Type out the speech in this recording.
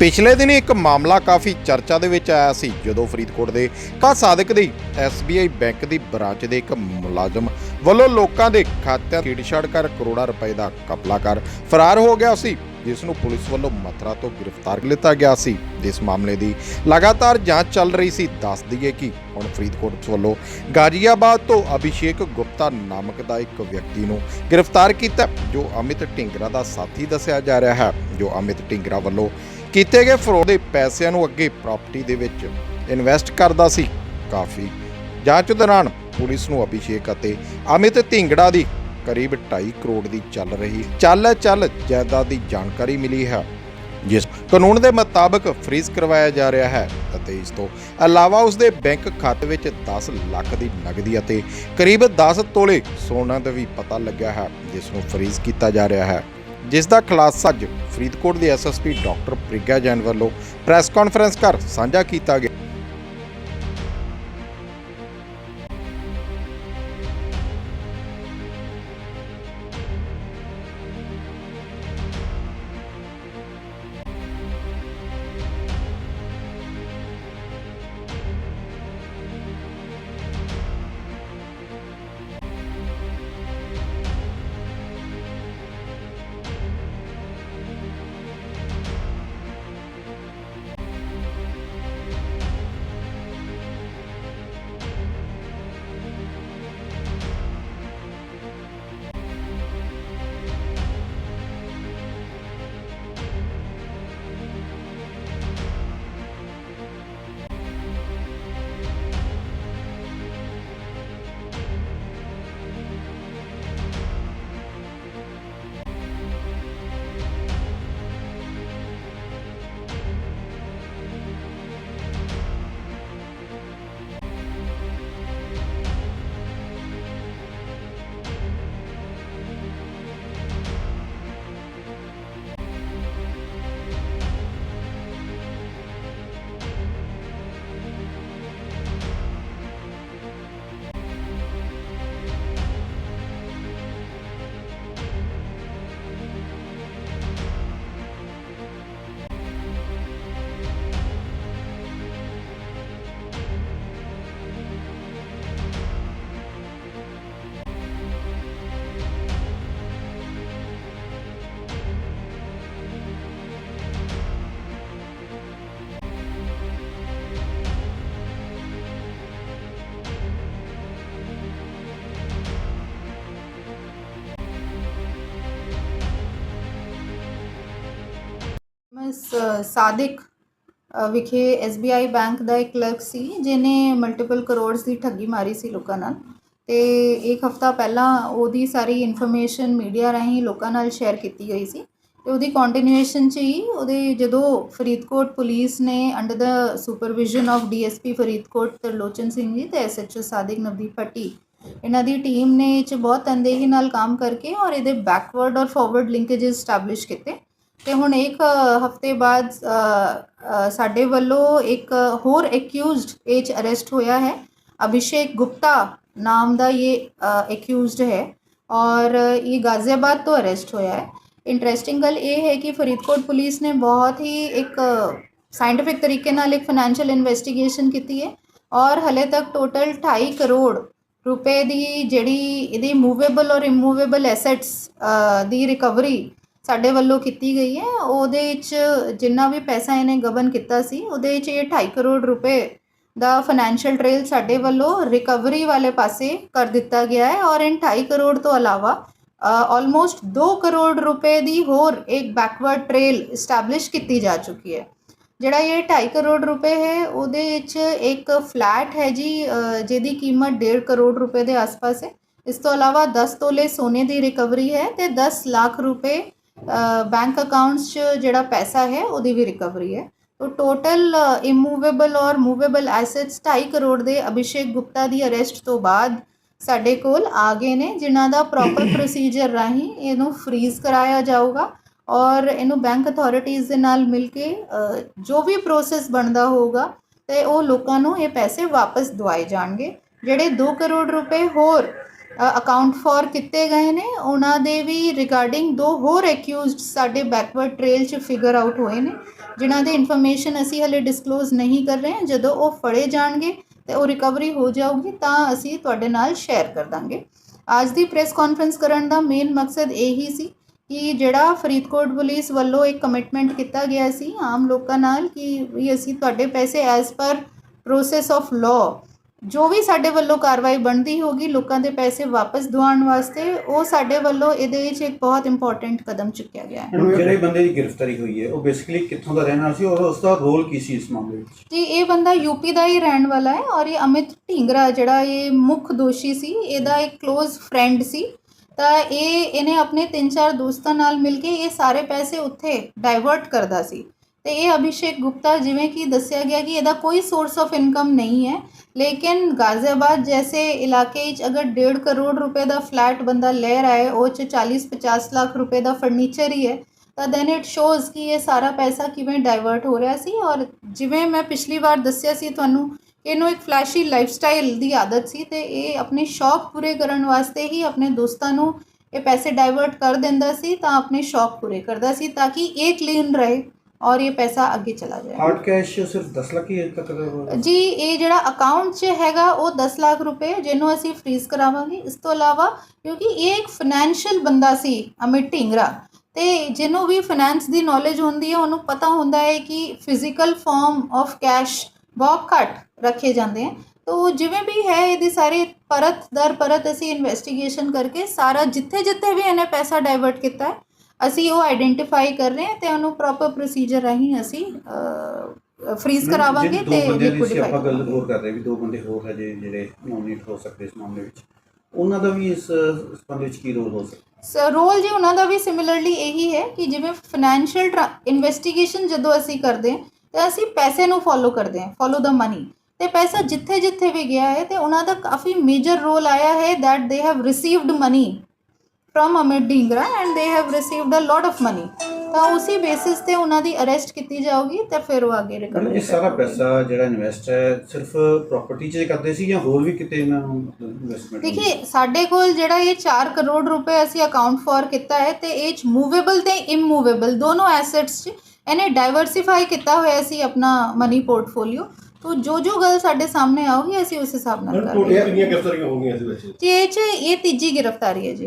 ਪਿਛਲੇ ਦਿਨ ਇੱਕ ਮਾਮਲਾ ਕਾਫੀ ਚਰਚਾ ਦੇ ਵਿੱਚ ਆਇਆ ਸੀ, ਜਦੋਂ ਫਰੀਦਕੋਟ ਦੇ ਕਾ ਸਾਦਕ ਦੀ SBI ਬੈਂਕ ਦੀ ਬ੍ਰਾਂਚ ਦੇ ਇੱਕ ਮੁਲਾਜ਼ਮ ਵੱਲੋਂ ਲੋਕਾਂ ਦੇ ਖਾਤਿਆਂ ਛੇੜਛਾੜ ਕਰ ਕਰੋੜਾਂ ਰੁਪਏ ਦਾ ਕਪਲਾ ਕਰ ਫਰਾਰ ਹੋ ਗਿਆ ਸੀ, ਜਿਸ ਨੂੰ ਪੁਲਿਸ ਵੱਲੋਂ ਮਥਰਾ ਤੋਂ ਗ੍ਰਿਫਤਾਰ ਕਰ ਲਿੱਤਾ ਗਿਆ ਸੀ। ਇਸ ਮਾਮਲੇ ਦੀ ਲਗਾਤਾਰ ਜਾਂਚ ਚੱਲ ਰਹੀ ਸੀ, ਦੱਸ ਦਈਏ ਕਿ ਹੁਣ ਫਰੀਦਕੋਟ ਵੱਲੋਂ ਗਾਜ਼ੀਆਬਾਦ ਤੋਂ ਅਭਿਸ਼ੇਕ ਗੁਪਤਾ ਨਾਮਕ ਦਾ ਇੱਕ ਵਿਅਕਤੀ ਨੂੰ ਗ੍ਰਿਫਤਾਰ ਕੀਤਾ, ਜੋ ਅਮਿਤ ਢਿੰਗਰਾ ਦਾ ਸਾਥੀ ਦੱਸਿਆ ਜਾ ਰਿਹਾ ਹੈ। ਜੋ ਅਮਿਤ ਢਿੰਗਰਾ ਵੱਲੋਂ ਕੀਤੇ ਗਏ ਫਰੋਡ ਦੇ ਪੈਸਿਆਂ ਨੂੰ ਅੱਗੇ ਪ੍ਰਾਪਰਟੀ ਦੇ ਵਿੱਚ ਇਨਵੈਸਟ ਕਰਦਾ ਸੀ। ਕਾਫੀ ਜਾਂਚ ਦੌਰਾਨ ਪੁਲਿਸ ਨੂੰ ਅਭਿਸ਼ੇਕ ਅਤੇ ਅਮਿਤ ਢਿੰਗੜਾ ਦੀ ਕਰੀਬ 2.5 ਕਰੋੜ ਦੀ ਚੱਲ ਰਹੀ ਚੱਲ ਚੱਲ ਜਾਇਦਾਦ ਦੀ ਜਾਣਕਾਰੀ ਮਿਲੀ ਹੈ, ਜਿਸ ਕਾਨੂੰਨ ਦੇ ਮੁਤਾਬਕ ਫ੍ਰੀਜ਼ ਕਰਵਾਇਆ ਜਾ ਰਿਹਾ ਹੈ ਅਤੇ ਇਸ ਤੋਂ ਇਲਾਵਾ ਉਸ ਦੇ ਬੈਂਕ ਖਾਤੇ ਵਿੱਚ 10 ਲੱਖ ਦੀ ਨਗਦੀ ਅਤੇ ਕਰੀਬ 10 ਤੋਲੇ ਸੋਨਾ ਦਾ ਵੀ ਪਤਾ ਲੱਗਿਆ ਹੈ, ਜਿਸ ਨੂੰ ਫ੍ਰੀਜ਼ ਕੀਤਾ ਜਾ ਰਿਹਾ ਹੈ। ਜਿਸ ਦਾ ਖੁਲਾਸਾ ਅੱਜ ਫਰੀਦਕੋਟ ਦੇ ਐਸਐਸਪੀ ਡਾਕਟਰ ਪ੍ਰਿਗਾ ਜੈਨ ਵੱਲੋਂ ਪ੍ਰੈਸ ਕਾਨਫਰੰਸ ਕਰ ਸਾਂਝਾ ਕੀਤਾ ਗਿਆ। ਸਾਦਿਕ ਅ, ਵਿਖੇ SBI ਬੈਂਕ ਦਾ ਇੱਕ ਕਲਰਕ ਸੀ ਜਿਨੇ ਮਲਟੀਪਲ ਕਰੋੜਸ ਦੀ ਠੱਗੀ ਮਾਰੀ ਸੀ ਲੋਕਾਂ ਨਾਲ। ਤੇ ਇੱਕ ਹਫਤਾ ਪਹਿਲਾਂ ਉਹਦੀ ਸਾਰੀ ਇਨਫੋਰਮੇਸ਼ਨ ਮੀਡੀਆ ਰਾਹੀਂ ਲੋਕਾਂ ਨਾਲ ਸ਼ੇਅਰ ਕੀਤੀ ਗਈ ਸੀ। ਤੇ ਉਹਦੀ ਕੰਟੀਨਿਊਏਸ਼ਨ ਚ ਹੀ ਉਹਦੇ ਜਦੋਂ ਫਰੀਦਕੋਟ ਪੁਲਿਸ ਨੇ under the supervision of DSP Faridkot Tarlochan Singh ji ਤੇ ਐਸਐਚਓ ਸਾਦਿਕ ਨਵਦੀਪ ਭੱਟੀ ਇਹਨਾਂ ਦੀ ਟੀਮ ਨੇ ਇਹ 'ਚ ਬਹੁਤ ਤਨਦੇਹੀ ਨਾਲ ਕੰਮ ਕਰਕੇ ਔਰ ਇਹਦੇ ਬੈਕਵਰਡ ਔਰ ਫਾਰਵਰਡ ਲਿੰਕੇजेस ਸਟੈਬਲਿਸ਼ ਕੀਤੇ। ਤੇ ਹੁਣ ਇੱਕ ਹਫ਼ਤੇ ਬਾਅਦ ਅ, ਅ, ਸਾਡੇ ਵੱਲੋਂ ਇੱਕ ਹੋਰ ਐਕਿਊਜ਼ਡ ਇਹ 'ਚ ਅਰੈਸਟ ਹੋਇਆ ਹੈ। ਅਭਿਸ਼ੇਕ ਗੁप्ता ਨਾਮ ਦਾ ਇਹ ਐਕਿਊਜ਼ਡ ਹੈ ਔਰ ਇਹ ਗਾਜ਼ੀਆਬਾਦ ਤੋਂ ਅਰੈਸਟ ਹੋਇਆ ਹੈ। ਇੰਟਰਸਟਿੰਗ ਗੱਲ ਇਹ ਹੈ ਕਿ ਫਰੀਦਕੋਟ ਪੁਲਿਸ ਨੇ ਬਹੁਤ ਹੀ ਇੱਕ ਸਾਇੰਟਿਫਿਕ ਤਰੀਕੇ ਨਾਲ ਇੱਕ ਫਾਈਨੈਂਸ਼ੀਅਲ ਇਨਵੈਸਟੀਗੇਸ਼ਨ ਕੀਤੀ ਹੈ ਔਰ ਹਲੇ ਤੱਕ ਟੋਟਲ 2.5 ਕਰੋੜ ਰੁਪਏ ਦੀ ਜਿਹੜੀ ਇਹਦੀ ਮੂਵੇਬਲ ਔਰ ਇਮੂਵੇਬਲ ਐਸੈਟਸ ਦੀ ਰਿਕਵਰੀ ਸਾਡੇ ਵੱਲੋਂ ਕੀਤੀ ਗਈ ਹੈ। ਉਹਦੇ ਵਿੱਚ ਜਿੰਨਾ ਵੀ ਪੈਸਾ ਇਹਨੇ ਗਬਨ ਕੀਤਾ ਸੀ ਉਹਦੇ ਵਿੱਚ ਇਹ 2.5 ਕਰੋੜ ਰੁਪਏ ਦਾ ਫਾਈਨੈਂਸ਼ੀਅਲ ਟ੍ਰੇਲ ਸਾਡੇ ਵੱਲੋਂ ਰਿਕਵਰੀ ਵਾਲੇ ਪਾਸੇ ਕਰ ਦਿੱਤਾ ਗਿਆ ਹੈ ਔਰ ਇਨ 2.5 ਕਰੋੜ ਤੋਂ ਇਲਾਵਾ ਆਲਮੋਸਟ 2 ਕਰੋੜ ਰੁਪਏ ਦੀ ਹੋਰ ਇੱਕ ਬੈਕਵਰਡ ਟ੍ਰੇਲ ਇਸਟੈਬਲਿਸ਼ ਕੀਤੀ ਜਾ ਚੁੱਕੀ ਹੈ। ਜਿਹੜਾ ਇਹ 2.5 ਕਰੋੜ ਰੁਪਏ ਹੈ ਉਹਦੇ ਵਿੱਚ ਇੱਕ ਫਲੈਟ ਹੈ ਜੀ ਅ, ਜਿਹਦੀ ਕੀਮਤ 1.5 ਕਰੋੜ ਰੁਪਏ ਦੇ ਆਸ-ਪਾਸ ਹੈ। ਇਸ ਤੋਂ ਇਲਾਵਾ 10 ਤੋਲੇ ਸੋਨੇ ਦੀ ਰਿਕਵਰੀ ਹੈ ਤੇ 10 ਲੱਖ ਰੁਪਏ ਬੈਂਕ ਅਕਾਊਂਟਸ 'ਚ ਜਿਹੜਾ ਪੈਸਾ ਹੈ ਉਹਦੀ ਵੀ ਰਿਕਵਰੀ ਹੈ। ਤੋ ਟੋਟਲ ਇਮੂਵੇਬਲ ਔਰ ਮੂਵੇਬਲ ਐਸੈਟਸ 2.5 ਕਰੋੜ ਦੇ ਅਭਿਸ਼ੇਕ ਗੁਪਤਾ ਦੀ ਅਰੈਸਟ ਤੋਂ ਬਾਅਦ ਸਾਡੇ ਕੋਲ ਆ ਗਏ ਨੇ ਜਿਨ੍ਹਾਂ ਦਾ ਪ੍ਰੋਪਰ ਪ੍ਰੋਸੀਜਰ ਰਾਹੀਂ ਇਹਨੂੰ ਫ੍ਰੀਜ਼ ਕਰਾਇਆ ਜਾਊਗਾ ਔਰ ਇਹਨੂੰ ਬੈਂਕ ਅਥਾਰਟੀਜ਼ ਦੇ ਨਾਲ ਮਿਲ ਕੇ ਜੋ ਵੀ ਪ੍ਰੋਸੈਸ ਬਣਦਾ ਹੋਊਗਾ ਤੇ ਉਹ ਲੋਕਾਂ ਨੂੰ ਇਹ ਪੈਸੇ ਵਾਪਸ ਦਵਾਏ ਜਾਣਗੇ। ਜਿਹੜੇ 2 ਕਰੋੜ ਰੁਪਏ ਹੋਰ ਅਕਾਊਂਟ ਫॉर ਕੀਤੇ ਗਏ ਨੇ, ਉਹਨਾਂ ਦੇ ਵੀ ਰਿਗਾਰਡਿੰਗ ਦੋ ਹੋਰ ਐਕਿਊਜ਼ਡ ਸਾਡੇ ਬੈਕਵਰਡ ਟ੍ਰੇਲ 'ਚ ਫਿਗਰ ਆਊਟ ਹੋਏ ਨੇ, ਜਿਨ੍ਹਾਂ ਦੇ ਇਨਫੋਰਮੇਸ਼ਨ ਅਸੀਂ ਹਲੇ ਡਿਸਕਲੋਜ਼ ਨਹੀਂ ਕਰ ਰਹੇ ਹਾਂ ਜਦੋਂ ਉਹ ਫੜੇ ਜਾਣਗੇ ਤੇ ਉਹ ਰਿਕਵਰੀ ਹੋ ਜਾਊਗੀ, ਤਾਂ ਅਸੀਂ ਤੁਹਾਡੇ ਨਾਲ ਸ਼ੇਅਰ ਕਰ ਦਾਂਗੇ। ਅੱਜ ਦੀ ਪ੍ਰੈਸ ਕਾਨਫਰੰਸ ਕਰਨ ਦਾ ਮੇਨ ਮਕਸਦ ਇਹੀ ਸੀ ਕਿ ਜਿਹੜਾ ਫਰੀਦਕੋਟ ਪੁਲਿਸ ਵੱਲੋਂ ਇੱਕ ਕਮਿਟਮੈਂਟ ਕੀਤਾ ਗਿਆ ਸੀ ਆਮ ਲੋਕਾਂ ਨਾਲ ਕਿ ਵੀ ਅਸੀਂ ਤੁਹਾਡੇ ਪੈਸੇ as per process of law ਜੋ ਵੀ ਸਾਡੇ ਵੱਲੋਂ ਕਾਰਵਾਈ ਬਣਦੀ ਹੋਗੀ ਲੋਕਾਂ ਦੇ ਪੈਸੇ ਵਾਪਸ ਦਿਵਾਉਣ ਵਾਸਤੇ ਉਹ ਸਾਡੇ ਵੱਲੋਂ ਇਹਦੇ ਵਿੱਚ ਇੱਕ ਬਹੁਤ ਇੰਪੋਰਟੈਂਟ ਕਦਮ ਚੁੱਕਿਆ ਗਿਆ ਹੈ। ਹੁਣ ਜਿਹੜੇ ਬੰਦੇ ਦੀ ਗ੍ਰਿਫਤਾਰੀ ਹੋਈ ਹੈ ਉਹ ਬੇਸਿਕਲੀ ਕਿੱਥੋਂ ਦਾ ਰਹਿਣ ਵਾਲਾ ਸੀ ਔਰ ਉਸ ਦਾ ਰੋਲ ਕੀ ਸੀ ਇਸ ਮਾਮਲੇ ਵਿੱਚ? ਜੀ ਇਹ ਬੰਦਾ ਯੂਪੀ ਦਾ ਹੀ ਰਹਿਣ ਵਾਲਾ ਹੈ ਔਰ ਇਹ ਅਮਿਤ ਢੀਂਗਰਾ ਜਿਹੜਾ ਇਹ ਮੁੱਖ ਦੋਸ਼ੀ ਸੀ ਇਹਦਾ ਇੱਕ ক্লোਜ਼ ਫਰੈਂਡ ਸੀ। ਤਾਂ ਇਹ ਇਹਨੇ ਆਪਣੇ ਤਿੰਨ ਚਾਰ ਦੋਸਤਾਂ ਨਾਲ ਮਿਲ ਕੇ ਇਹ ਸਾਰੇ ਪੈਸੇ ਉੱਥੇ ਡਾਈਵਰਟ ਕਰਦਾ ਸੀ। ਤੇ ਇਹ ਅਭਿਸ਼ੇਕ ਗੁਪਤਾ ਜਿਵੇਂ ਕਿ ਦੱਸਿਆ ਗਿਆ ਕਿ ਇਹਦਾ ਕੋਈ ਸੋਰਸ ਆਫ ਇਨਕਮ ਨਹੀਂ ਹੈ ਲੇਕਿਨ ਗਾਜ਼ੀਆਬਾਦ ਜੈਸੇ ਇਲਾਕੇ ਵਿੱਚ ਅਗਰ 1.5 ਕਰੋੜ ਰੁਪਏ ਦਾ ਫਲੈਟ ਬੰਦਾ ਲੈ ਰਿਹਾ ਹੈ, ਉਹ 'ਚ 40-50 ਲੱਖ ਰੁਪਏ ਦਾ ਫਰਨੀਚਰ ਹੀ ਹੈ, ਤਾਂ ਦੈਨ ਇਟ ਸ਼ੋਜ਼ ਕਿ ਇਹ ਸਾਰਾ ਪੈਸਾ ਕਿਵੇਂ ਡਾਈਵਰਟ ਹੋ ਰਿਹਾ ਸੀ ਔਰ ਜਿਵੇਂ ਮੈਂ ਪਿਛਲੀ ਵਾਰ ਦੱਸਿਆ ਸੀ ਤੁਹਾਨੂੰ, ਇਹਨੂੰ ਇੱਕ ਫਲੈਸ਼ੀ ਲਾਈਫਸਟਾਈਲ ਦੀ ਆਦਤ ਸੀ ਤੇ ਇਹ ਆਪਣੇ ਸ਼ੌਕ ਪੂਰੇ ਕਰਨ ਵਾਸਤੇ ਹੀ ਆਪਣੇ ਦੋਸਤਾਂ ਨੂੰ ਇਹ ਪੈਸੇ ਡਾਈਵਰਟ ਕਰ ਦਿੰਦਾ ਸੀ ਤਾਂ ਆਪਣੇ ਸ਼ੌਕ ਪੂਰੇ ਕਰਦਾ ਸੀ ਤਾਂ ਕਿ ਇਹ ਕਲੀਨ ਰਹੇ। ਔਰ ਇਹ ਪੈਸਾ ਅੱਗੇ ਚਲਾ ਜਾਏ ਹਾਰਡ ਕੈਸ਼ ਸਿਰਫ 10 ਲੱਖ ਹੀ ਤੱਕ ਦਾ ਜੀ ਇਹ ਜਿਹੜਾ ਅਕਾਊਂਟ 'ਚ ਹੈਗਾ ਉਹ 10 ਲੱਖ ਰੁਪਏ ਜਿਹਨੂੰ ਅਸੀਂ ਫ੍ਰੀਜ਼ ਕਰਾਵਾਂਗੇ ਇਸ ਤੋਂ ਇਲਾਵਾ ਕਿਉਂਕਿ ਇਹ ਇੱਕ ਫਾਈਨੈਂਸ਼ੀਅਲ ਬੰਦਾ ਸੀ ਅਮਿਤ ਢਿੰਗਰਾ ਤੇ ਜਿਹਨੂੰ ਵੀ ਫਾਈਨੈਂਸ ਦੀ ਨੌਲੇਜ ਹੁੰਦੀ ਹੈ ਉਹਨੂੰ ਪਤਾ ਹੁੰਦਾ ਹੈ ਕਿ ਫਿਜ਼ੀਕਲ ਫਾਰਮ ਆਫ ਕੈਸ਼ ਬਹੁਤ ਘੱਟ ਰੱਖੇ ਜਾਂਦੇ ਹਨ ਤੋ ਜਿਵੇਂ ਵੀ ਹੈ ਇਹਦੀ ਸਾਰੀ ਪਰਤ ਦਰ ਪਰਤ ਅਸੀਂ ਇਨਵੈਸਟੀਗੇਸ਼ਨ ਕਰਕੇ ਸਾਰਾ ਜਿੱਥੇ ਜਿੱਥੇ ਵੀ ਇਹਨੇ ਪੈਸਾ ਡਾਈਵਰਟ ਕੀਤਾ ਹੈ ਅਸੀਂ ਉਹ ਆਇਡੈਂਟੀਫਾਈ ਕਰ ਰਹੇ ਹਾਂ ਤੇ ਉਹਨੂੰ ਪ੍ਰੋਪਰ ਪ੍ਰੋਸੀਜਰ ਰਾਹੀਂ ਅਸੀਂ ਫ੍ਰੀਜ਼ ਕਰਾਵਾਂਗੇ ਤੇ ਦੋ ਬੰਦਿਆਂ ਦੀ ਸੀ liquidify ਆਪਾਂ ਗੱਲ ਕਰਾਂਗੇ। ਹੋਰ ਕਰ ਰਹੇ ਵੀ ਦੋ ਬੰਦੇ ਹੋਰ ਹੈ ਜੇ ਜਿਹੜੇ ਨੋਮੀਨੇਟ ਹੋ ਸਕਦੇ ਇਸ ਮਾਮਲੇ ਵਿੱਚ। ਉਹਨਾਂ ਦਾ ਵੀ ਇਸ ਸੰਬੰਧ ਵਿੱਚ ਕੀ ਰੋਲ ਹੋ ਸਕਦਾ? ਸੋ ਰੋਲ ਜੀ ਉਹਨਾਂ ਦਾ ਵੀ ਸਿਮਿਲਰਲੀ ਇਹੀ ਹੈ ਕਿ ਜਿਵੇਂ ਫਾਈਨੈਂਸ਼ੀਅਲ ਇਨਵੈਸਟੀਗੇਸ਼ਨ ਜਦੋਂ ਅਸੀਂ ਕਰਦੇ ਹਾਂ ਤਾਂ ਅਸੀਂ ਪੈਸੇ ਨੂੰ ਫੋਲੋ ਕਰਦੇ ਹਾਂ ਫੋਲੋ ਦਾ ਮਨੀ ਤੇ ਪੈਸਾ ਜਿੱਥੇ ਜਿੱਥੇ ਵੀ ਗਿਆ ਹੈ ਤੇ ਉਹਨਾਂ ਦਾ ਕਾਫੀ ਮੇਜਰ ਰੋਲ ਆਇਆ ਹੈ that they have received money from Amit Dhingra and they have received a lot of money. ਤਾਂ ਉਸੇ ਬੇਸਿਸ ਤੇ ਉਹਨਾਂ ਦੀ ਅਰੈਸਟ ਕੀਤੀ ਜਾਊਗੀ ਤੇ ਫਿਰ ਉਹ ਅੱਗੇ ਰਿਕਵਰੀ ਇਹ ਸਾਰਾ ਪੈਸਾ ਜਿਹੜਾ ਇਨਵੈਸਟ ਹੈ ਸਿਰਫ ਪ੍ਰਾਪਰਟੀ 'ਚ ਕਰਦੇ ਸੀ ਜਾਂ ਹੋਰ ਵੀ ਕਿਤੇ ਇਹਨਾਂ ਨੂੰ ਇਨਵੈਸਟਮੈਂਟ ਦੇਖिए ਸਾਡੇ ਕੋਲ ਜਿਹੜਾ ਇਹ 4 ਕਰੋੜ ਰੁਪਏ ਅਸੀਂ ਅਕਾਊਂਟ ਫॉर ਕੀਤਾ ਹੈ ਤੇ ਇਹ ਚ ਮੂਵੇਬਲ ਤੇ ਇਮੂਵੇਬਲ ਦੋਨੋਂ ਐਸੈਟਸ ਚ ਇਹਨੇ ਡਾਈਵਰਸਿਫਾਈ ਕੀਤਾ ਹੋਇਆ ਸੀ ਆਪਣਾ ਮਨੀ ਪੋਰਟਫੋਲੀਓ ਤੋਂ ਜੋ ਜੋ ਗੱਲ ਸਾਡੇ ਸਾਹਮਣੇ ਆਉਗੀ ਅਸੀਂ ਉਸ ਹਿਸਾਬ ਨਾਲ ਕਰਾਂਗੇ ਕਿੰਨੀਆਂ ਗ੍ਰਿਫਤਾਰੀਆਂ ਹੋ ਗਈਆਂ ਇਸ ਵਿੱਚ? ਜੀ ਇਹ ਚ ਇਹ ਤੀਜੀ ਗ੍ਰਿਫਤਾਰੀ ਹੈ ਜੀ।